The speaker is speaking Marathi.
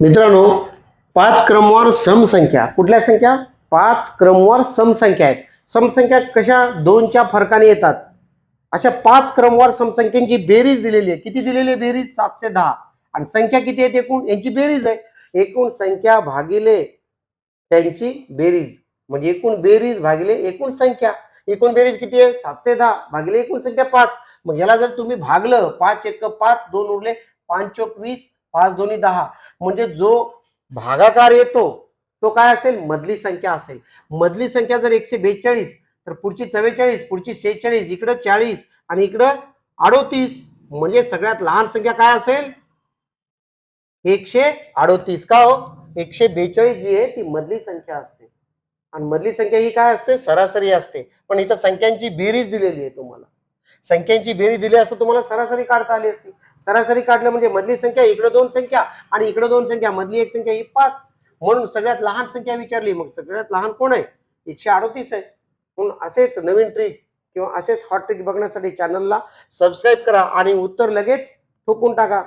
मित्रांनो पाच क्रमवार समसंख्या. कुठल्या संख्या? पाच क्रमवार समसंख्या आहेत. समसंख्या कशा दोनच्या फरकाने येतात? अशा पाच क्रमवार समसंख्यांची बेरीज दिलेली आहे. किती दिलेली आहे बेरीज? सातशे दहा. आणि संख्या किती आहेत एकूण? यांची बेरीज आहे. एकूण संख्या भागिले त्यांची बेरीज. म्हणजे एकूण बेरीज भागिले एकूण संख्या. एकूण बेरीज किती आहे? सातशे दहा. भागिले एकूण संख्या पाच. मग याला जर तुम्ही भागलं पाच एक पाच दोन उरले पाच चोक वीस पाच दोन्ही दहा. म्हणजे जो भागाकार येतो तो काय असेल? मधली संख्या असेल. मधली संख्या जर एकशे बेचाळीस तर पुढची चव्वेचाळीस पुढची शेहेचाळीस इकडं चाळीस आणि इकडं अडोतीस. म्हणजे सगळ्यात लहान संख्या काय असेल? एकशे अडोतीस. का हो? एकशे बेचाळीस जी आहे ती मधली संख्या असते. आणि मधली संख्या ही काय असते? सरासरी असते. पण इथं संख्यांची बेरीज दिलेली आहे तुम्हाला. संख्यांची बेरी दिली असता तुम्हाला सरासरी काढता आली असती. सरासरी काढलं म्हणजे मधली संख्या इकडे दोन संख्या आणि इकडे दोन संख्या. मधली एक संख्या ही पाच. म्हणून सगळ्यात लहान संख्या विचारली मग सगळ्यात लहान कोण आहे? एकशे अडोतीस आहे. म्हणून असेच नवीन ट्रिक किंवा असेच हॉट ट्रिक बघण्यासाठी चॅनलला सबस्क्राईब करा आणि उत्तर लगेच ठोकून टाका.